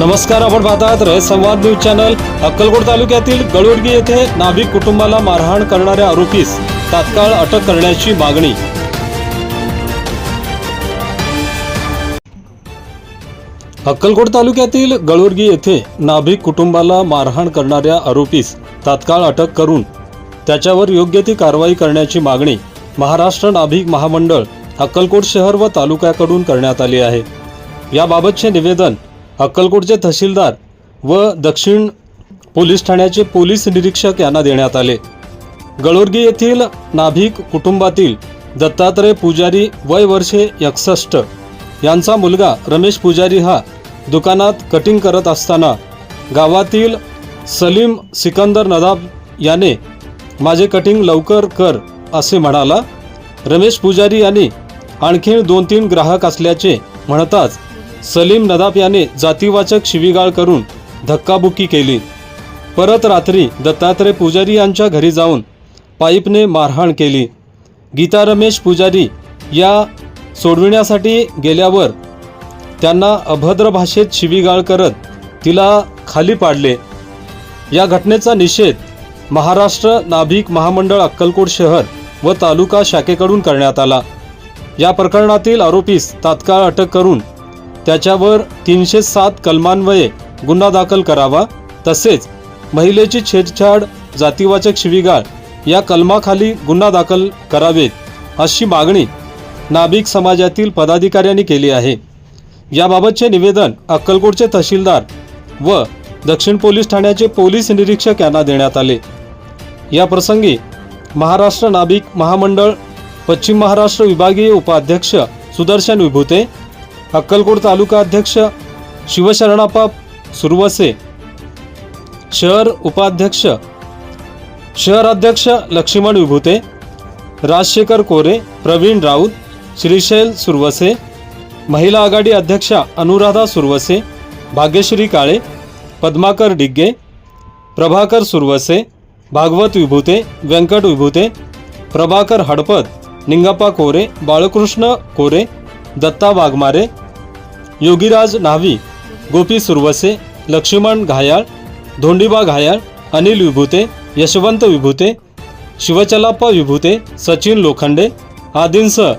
नमस्कार आपण पाहतात रयत संवाद न्यूज चॅनल. अक्कलकोट तालुक्यातील गळुडगी येथे नाभिक कुटुंबाला मारहाण करणाऱ्या आरोपीस तात्काळ अटक करण्याची मागणी. अक्कलकोट तालुक्यातील गळुडगी येथे नाभिक कुटुंबाला मारहाण करणाऱ्या आरोपीस तात्काळ अटक करून त्याच्यावर योग्य ती कारवाई करण्याची मागणी महाराष्ट्र नाभिक महामंडळ अक्कलकोट शहर व तालुक्याकडून करण्यात आली आहे. याबाबतचे निवेदन अक्कलकोटचे तहसीलदार व दक्षिण पोलीस ठाण्याचे पोलीस निरीक्षक यांना देण्यात आले. गळोर्गी येथील नाभिक कुटुंबातील दत्तात्रय पुजारी वय वर्षे एकसष्ट यांचा मुलगा रमेश पुजारी हा दुकानात कटिंग करत असताना गावातील सलीम सिकंदर नदाब याने माझे कटिंग लवकर कर असे म्हणाला. रमेश पुजारी यांनी आणखी दोन तीन ग्राहक असल्याचे म्हणताच सलीम नदाफ याने जातीवाचक शिवीगाळ करून धक्काबुक्की केली. परत रात्री दत्तात्रय पुजारी यांच्या घरी जाऊन पाईपने मारहाण केली. गीता रमेश पुजारी या सोडविण्यासाठी गेल्यावर त्यांना अभद्र भाषेत शिवीगाळ करत तिला खाली पाडले. या घटनेचा निषेध महाराष्ट्र नाभिक महामंडळ अक्कलकोट शहर व तालुका शाखेकडून करण्यात आला. या प्रकरणातील आरोपीस तात्काळ अटक करून त्याच्यावर तीनशे सात कलमान्वये गुन्हा दाखल करावा. तसेच महिलेची छेडछाड जातीवाचक शिवीगाळ या कलमाखाली गुन्हा दाखल करावेत अशी मागणी नाभिक समाजातील पदाधिकाऱ्यांनी केली आहे. याबाबतचे निवेदन अक्कलकोटचे तहसीलदार व दक्षिण पोलीस ठाण्याचे पोलीस निरीक्षक यांना देण्यात आले. या प्रसंगी महाराष्ट्र नाभिक महामंडळ पश्चिम महाराष्ट्र विभागीय उपाध्यक्ष सुदर्शन विभूते अक्कलकोट तालुका अध्यक्ष शिवशरणाप्पा सुरवसे शहर उपाध्यक्ष शहर अध्यक्ष लक्ष्मण विभूते राजशेखर कोरे प्रवीण राऊत श्रीशैल सुरवसे महिला आघाडी अध्यक्षा अनुराधा सुरवसे भाग्यश्री काळे पद्माकर डिग्गे प्रभाकर सुरवसे भागवत विभूते व्यंकट विभूते प्रभाकर हडपत निंगप्पा कोरे बाळकृष्ण कोरे दत्ता वाघमारे योगीराज न्हावी गोपी सुरवसे लक्ष्मण घायाळ धोंडीबा घायाळ अनिल विभूते यशवंत विभूते शिवचलाप्पा विभूते सचिन लोखंडे आदींसह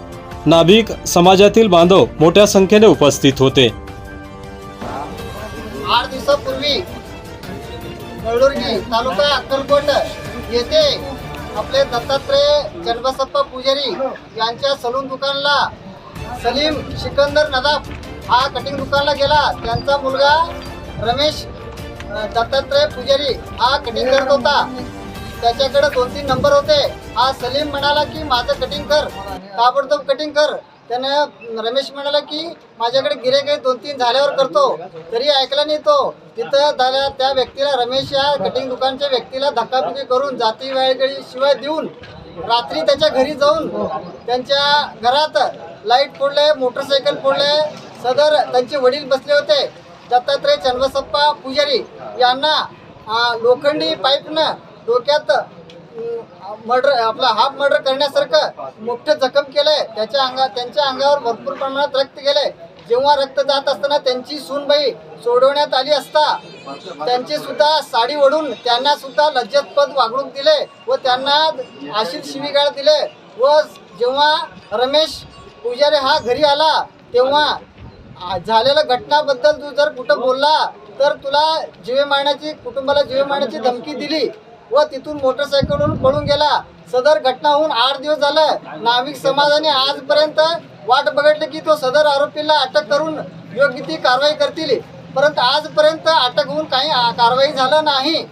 नाभिक समाजातील बांधव मोठ्या संख्येने उपस्थित होते. आठ दिवसापूर्वी कळडुर्गी तालुका अक्कलकोट येथे आपले दत्तात्रय जन्मसप्पा पुजारी यांच्या सलून दुकानला सलीम सिकंदर नदाफ हा कटिंग दुकानला गेला. त्यांचा मुलगा रमेश दत्तात्रय पुजारी हा कटिंग करत होता. त्याच्याकडे दोन तीन नंबर होते. हा सलीम म्हणाला की माझं कटिंग कर. ताबडतोब कटिंग कर. त्यानं रमेश म्हणाला की माझ्याकडे गिरे काही दोन तीन झाल्यावर करतो. तरी ऐकला नाही तो. तिथं झाल्या त्या व्यक्तीला रमेश या कटिंग दुकानच्या व्यक्तीला धक्काबुकी करून जाती वेळगळी शिवाय देऊन रात्री त्याच्या घरी जाऊन त्यांच्या घरात लाइट फोडले मोटरसायकल फोडले सदर त्यांचे वडील बसले होते. दत्तात्रय चन्नबसप्पा पुजारी यांना लोखंडी पाईपनं डोक्यात मर्डर आपला हाफ मर्डर करण्यासारखं मोठं जखम केलंय. त्याच्या अंगा त्यांच्या अंगावर भरपूर प्रमाणात रक्त गेलंय. जेव्हा रक्त जात असताना त्यांची सूनबाई सोडवण्यात आली असता त्यांची सुद्धा साडी ओढून त्यांना सुद्धा लज्जतपद वागणूक दिले व त्यांना आशिल शिवीगाळ दिले. व जेव्हा रमेश पुजारी हा घरी आला तेव्हा झालेल्या घटनाबद्दल तू जर कुठं बोलला तर तुला जीवे मारण्याची कुटुंबाला जीवे मारण्याची धमकी दिली व तिथून मोटरसायकलवरून पळून गेला. सदर घटना होऊन आठ दिवस झालं. नाविक समाजाने आजपर्यंत वाट बघितली की तो सदर आरोपीला अटक करून योग्य ती कारवाई करतील. परंतु आजपर्यंत अटक होऊन काही कारवाई झालं नाही.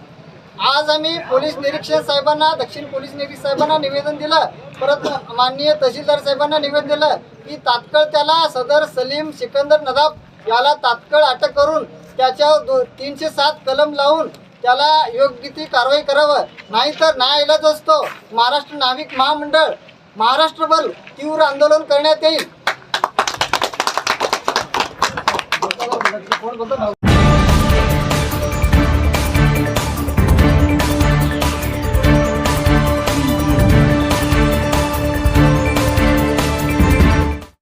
आज आम्ही पोलीस निरीक्षक साहेबांना दक्षिण पोलीस निरीक्षक साहेबांना निवेदन दिलं. परत माननीय तहसीलदार साहेबांना निवेदन दिलं. की तात्काळ त्याला सदर सलीम सिकंदर नदाब याला तात्काळ अटक करून त्याच्यावर दो तीनशे सात कलम लावून त्याला योग्य ती कारवाई करावं. नाहीतर ना इलाज असतो. महाराष्ट्र नाविक महामंडळ महाराष्ट्रभर तीव्र आंदोलन करण्यात येईल.